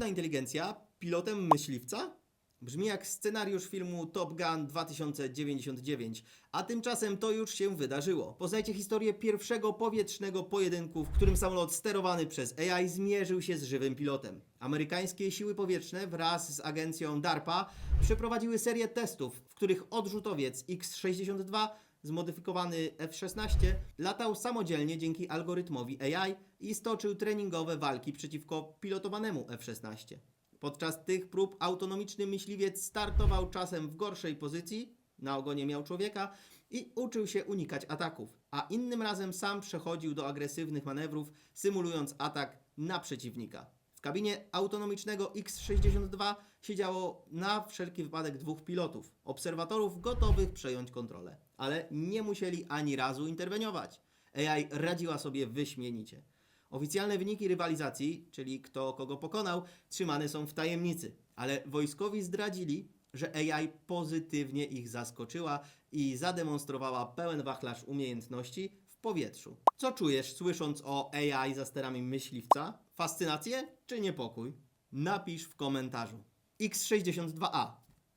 Sztuczna inteligencja pilotem myśliwca? Brzmi jak scenariusz filmu Top Gun 2099, a tymczasem to już się wydarzyło. Poznajcie historię pierwszego powietrznego pojedynku, w którym samolot sterowany przez AI zmierzył się z żywym pilotem. Amerykańskie siły powietrzne wraz z agencją DARPA przeprowadziły serię testów, w których odrzutowiec X-62 zmodyfikowany F-16 latał samodzielnie dzięki algorytmowi AI i stoczył treningowe walki przeciwko pilotowanemu F-16. Podczas tych prób autonomiczny myśliwiec startował czasem w gorszej pozycji, na ogonie miał człowieka i uczył się unikać ataków, a innym razem sam przechodził do agresywnych manewrów, symulując atak na przeciwnika. W kabinie autonomicznego X-62 siedziało na wszelki wypadek dwóch pilotów, obserwatorów gotowych przejąć kontrolę, ale nie musieli ani razu interweniować. AI radziła sobie wyśmienicie. Oficjalne wyniki rywalizacji, czyli kto kogo pokonał, trzymane są w tajemnicy, ale wojskowi zdradzili, że AI pozytywnie ich zaskoczyła i zademonstrowała pełen wachlarz umiejętności powietrzu. Co czujesz słysząc o AI za sterami myśliwca? Fascynację czy niepokój? Napisz w komentarzu. X62A